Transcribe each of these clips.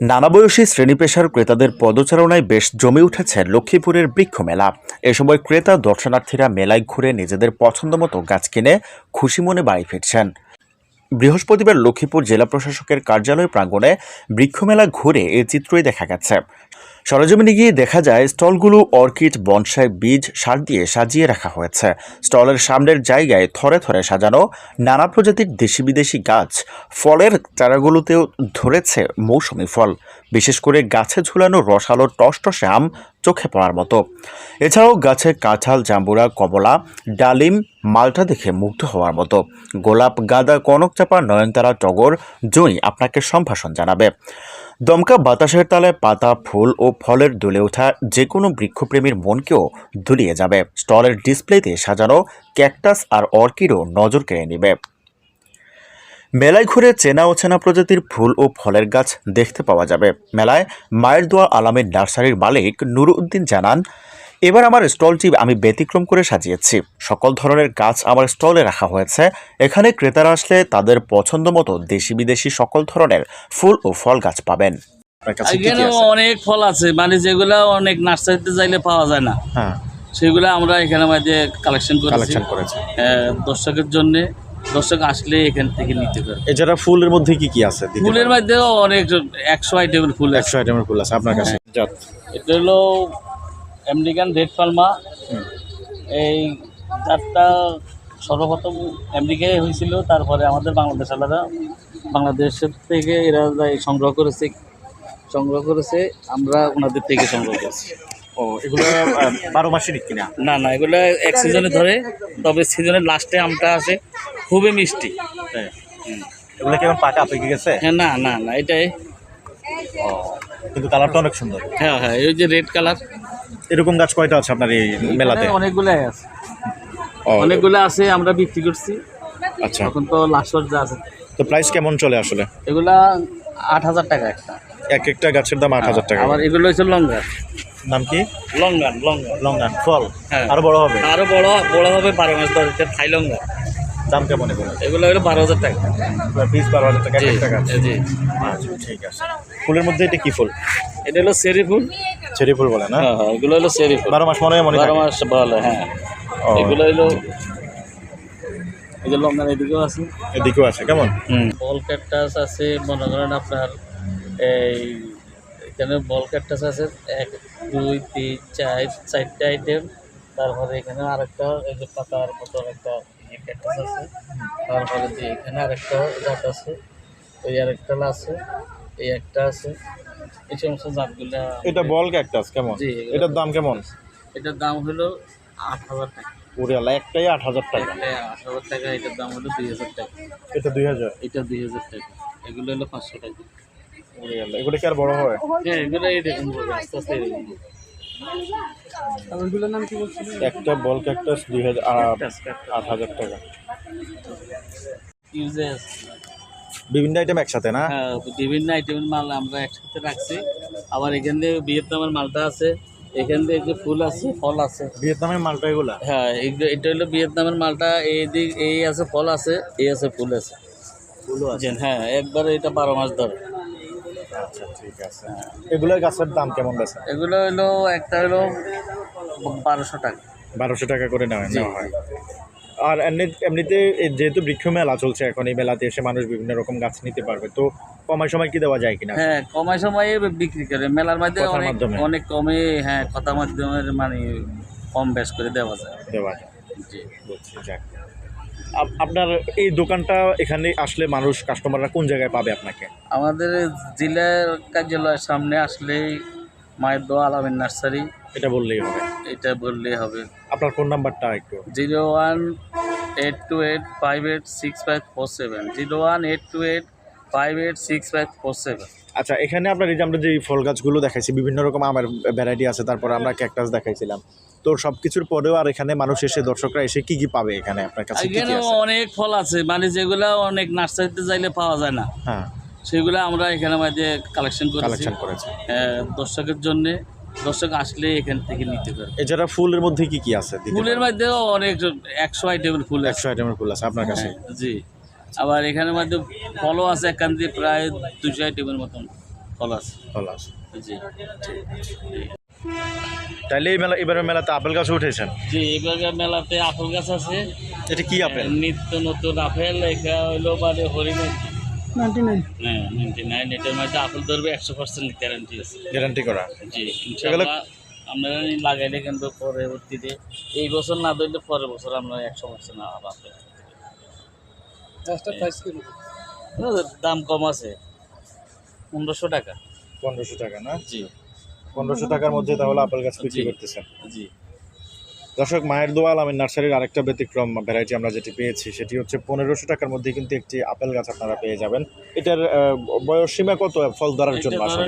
নানা বয়সী শ্রেণি পেশার ক্রেতাদের পদচারণায় বেশ জমে উঠেছে লক্ষ্মীপুরের বৃক্ষ মেলা। এ সময় ক্রেতা, দর্শনার্থীরা মেলায় ঘুরে নিজেদের পছন্দমতো গাছ কিনে খুশি মনে বাড়ি ফিরছেন। বৃহস্পতিবার লক্ষ্মীপুর জেলা প্রশাসকের কার্যালয় প্রাঙ্গণে বৃক্ষমেলা ঘুরে এই চিত্রই দেখা গেছে। সরজমিনে গিয়ে দেখা যায় স্টলগুলো, অর্কিড, বনসাই বীজ, সার দিয়ে সাজিয়ে রাখা হয়েছে। স্টলের সামনের জায়গায় থরে থরে সাজানো নানা প্রজাতির দেশি বিদেশি গাছ। ফলের চারাগুলোতেও ধরেছে মৌসুমি ফল। বিশেষ করে গাছে ঝুলানো রসালো টসটসে আম চোখে পড়ার মতো। এছাড়াও গাছে কাঁঠাল, জাম্বুরা, কমলা, ডালিম, মালটা দেখে মুগ্ধ হওয়ার মতো। গোলাপ, গাঁদা, কনকচাপা, নয়নতারা, টগর জুঁই আপনাকে সম্ভাষণ জানাবে। দমকা বাতাসের তালে পাতা, ফুল ও ফলের দুলে ওঠা যে কোনো বৃক্ষপ্রেমীর মনকেও দুলিয়ে যাবে। স্টলের ডিসপ্লেতে সাজানো ক্যাকটাস আর অর্কিডও নজর কেড়ে নেবে। মেলায় ঘুরে চেনা অচেনা প্রজাতির ফুল ও ফলের গাছ দেখতে পাওয়া যাবে। মেলায় মায়ের দোয়া আলামের নার্সারির মালিক নুরুদ্দিন জানান এবার আমার স্টলটি আমি ব্যতিক্রম করে সাজিয়েছি। সকল ধরনের গাছ আমার স্টলে রাখা হয়েছে। এখানে ক্রেতারা আসলে তাদের পছন্দ মতো দেশি বিদেশি সকল ধরনের ফুল ও ফল গাছ পাবেন। কাছে এখানে অনেক ফল আছে মানে যেগুলো অনেক নার্সারিতে যাইলে পাওয়া যায় না। হ্যাঁ। সেগুলো আমরা এখানে মধ্যে কালেকশন করেছি। কালেকশন করেছে। হ্যাঁ, দর্শকের জন্য দর্শক আসলে এখান থেকে নিতে পারে। এছাড়া ফুলের মধ্যে কি কি আছে ফুলের মধ্যেও অনেক একশো আইটেমের ফুল একশো আইটেমের ফুল আছে আপনার কাছে? জাত এটা হলো আমেরিকান রেড ফার্মা এই চারটা সর্বপ্রথম আমেরিকায় হয়েছিল তারপরে আমাদের বাংলাদেশ আলাদা। বাংলাদেশের থেকে এরা সংগ্রহ করেছে সংগ্রহ করেছে আমরা ওনাদের থেকে সংগ্রহ করেছি। ও এগুলো বারো মাসেরই কিনা? না না এগুলো এক সিজনে ধরে তবে সিজনের লাস্টে আমটা আসে খুবই মিষ্টি। হ্যাঁ। এগুলো কেমন পাকা পেকে গেছে? হ্যাঁ না না না এটাই। কিন্তু কালারটা অনেক সুন্দর। হ্যাঁ হ্যাঁ এই যে রেড কালার এরকম গাছ কয়টা আছে আপনার এই মেলাতে? অনেকগুলাই আছে। অনেকগুলো আছে আমরা বিক্রি করছি। আচ্ছা। এখন তো লাস্ট যা আছে। তো প্রাইস কেমন চলে আসলে? এগুলা আট হাজার টাকা একটা। এক একটা গাছের দাম আট হাজার টাকা। আবার এগুলো হচ্ছে লঙ্গার নাম কি? লঙ্গান লঙ্গান লঙ্গান ফল। হ্যাঁ। আরও বড় হবে? আরও বড় বড় হবে বারো মাস ধরে থাই দাম কেমন এগুলো? এগুলো হলো বারো হাজার টাকা। পিস বারো হাজার টাকা এক জি জি। আচ্ছা ঠিক আছে। ফুলের মধ্যে এটা কি ফুল? এটা হলো সেরি ফুল। চেরি ফুল বলে না? হ্যাঁ হ্যাঁ এগুলো হলো সেরি ফুল। বারো মাস মনে হয় মনে বারো মাস ভালো হ্যাঁ। এগুলো হলো এগুলো লঙ্গান এদিকেও আছে। এদিকেও আছে কেমন? বল ক্যাকটাস আছে মনে করেন আপনার এই এখানে বল ক্যাকটাস আছে। এক দুই তিন চার চারটে আইটেম তারপরে এখানে আরেকটা এই যে পাতার মতন একটা ক্যাকটাস আছে তারপরে যে এখানে আরেকটা জাত আছে ওই আরেকটা আছে এই একটা আছে। এই সমস্ত জাতগুলা এটা বল ক্যাকটাস কেমন? জি, এটার দাম কেমন? এটার দাম হলো আট হাজার টাকা। আলা একটাই আট হাজার টাকা। আট হাজার টাকা এটার দাম হলো দুই হাজার টাকা। এটা দুই হাজার? এটা দুই হাজার টাকা। এগুলো হলো পাঁচশো টাকা। আলা এগুলো কি আর বড় হয়? হ্যাঁ এগুলো এরকম আস্তে আস্তে এরকম ওইগুলোর নাম কি বলছিলেন? একটা বল ক্যাকটাস দুই হাজার আট হাজার টাকা। ইউজেস বিভিন্ন আইটেম একসাথে না? হ্যাঁ বিভিন্ন আইটেমের মাল আমরা একসাথে রাখছি। আবার এখান থেকে ভিয়েতনামের মালটা আছে। এখান থেকে যে ফুল আছে ফল আছে। ভিয়েতনামের মালটা এগুলা? হ্যাঁ এটা হলো ভিয়েতনামের মালটা। এই দিক এই আছে ফল আছে এই আছে ফুল আছে। ফুলও আছে। হ্যাঁ একবার এটা বারো মাস ধরে। আচ্ছা ঠিক আছে। এগুলোর গাছের দাম কেমন বেছে এগুলো হলো একটা হলো বারোশো টাকা। বারোশো টাকা করে নেওয়া নেওয়া হয়। আর এমনি এমনিতে যেহেতু বৃক্ষ মেলা চলছে এখন এই মেলাতে এসে মানুষ বিভিন্ন রকম গাছ নিতে পারবে। তো কমায় সময় কি দেওয়া যায় কিনা? হ্যাঁ কমাই সময়ে বিক্রি করে। মেলার মধ্যে কথার অনেক মাধ্যমে। অনেক কমে হ্যাঁ কথা মাধ্যমের মানে কম বেশ করে দেওয়া যায়। দেওয়া যায়। জি। বুঝছি যাক। আপনার এই দোকানটা এখানে আসলে মানুষ কাস্টমাররা কোন জায়গায় পাবে আপনাকে? আমাদের জেলার কার্যালয়ের সামনে আসলে মায়ের দোয়া আলমের নার্সারি। এটা বললেই হবে। এটা বললেই হবে। আপনার ফোন নাম্বারটা একটু। Zero one eight two eight five eight six five four seven. Zero one eight two eight five eight six five four seven আচ্ছা এখানে আপনার এই যে আমরা যে ফল গাছগুলো দেখাইছি বিভিন্ন রকম আমের ভ্যারাইটি আছে তারপর আমরা ক্যাকটাস দেখাইছিলাম। তো সব কিছুর পরেও আর এখানে মানুষ এসে দর্শকরা এসে কি কি পাবে এখানে? আপনার কাছে এখানে অনেক ফল আছে মানে যেগুলো অনেক নার্সারিতে যাইলে পাওয়া যায় না। হ্যাঁ। সেগুলো আমরা এখানে মধ্যে কালেকশন করেছি। কালেকশন করেছে। দর্শকের জন্য দর্শক আসলে এখান থেকে নিতে পারে। এছাড়া ফুলের মধ্যে কি কি আছে ফুলের মধ্যেও অনেক একশো আইটেমের ফুল একশো আইটেমের ফুল আছে আপনার কাছে? হ্যাঁ, জি। আবার এখানের মধ্যে ফলও আছে এখান দিয়ে প্রায় দুশো আইটেমের মতন ফল আছে। ফল আছে। জি। তাইলে এই মেলা এবারের মেলাতে আপেল গাছ উঠেছেন? জি এবার মেলাতে আপেল গাছ আছে। এটা কি আপেল? নিত্য নতুন আপেল এটা হইল মানে হরিণ হ্যাঁ আপেল ধরবে একশো পার্সেন্ট গ্যারান্টি আছে। গ্যারান্টি করা। জি ইনশাআল্লাহ আপনারা লাগাইলে কিন্তু পরবর্তীতে এই বছর না ধরলে পরের বছর আমরা একশো পার্সেন্ট আপেল। দাম কম আছে। পনেরোশো টাকা। পনেরোশো টাকা না? জি। পনেরোশো টাকার মধ্যে তাহলে আপেল গাছ বিক্রি করতেছেন। জি। দর্শক মায়ের দোয়াল আমি নার্সারির আরেকটা ব্যতিক্রম ভ্যারাইটি আমরা যেটি পেয়েছি সেটি হচ্ছে পনেরোশো টাকার মধ্যে কিন্তু একটি আপেল গাছ আপনারা পেয়ে যাবেন। এটার আহ, বয়স সীমা কত ফল ধরার জন্য আসলে?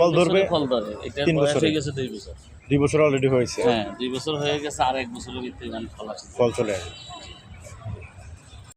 ফল ধরবে? ফল ধরে। তিন বছরে? হয়ে গেছে দুই বছর। দুই বছর অলরেডি হয়েছে? হ্যাঁ দুই বছর হয়ে গেছে আর এক বছরের ভিতরে মানে ফল আসছে। ফল চলে আসবে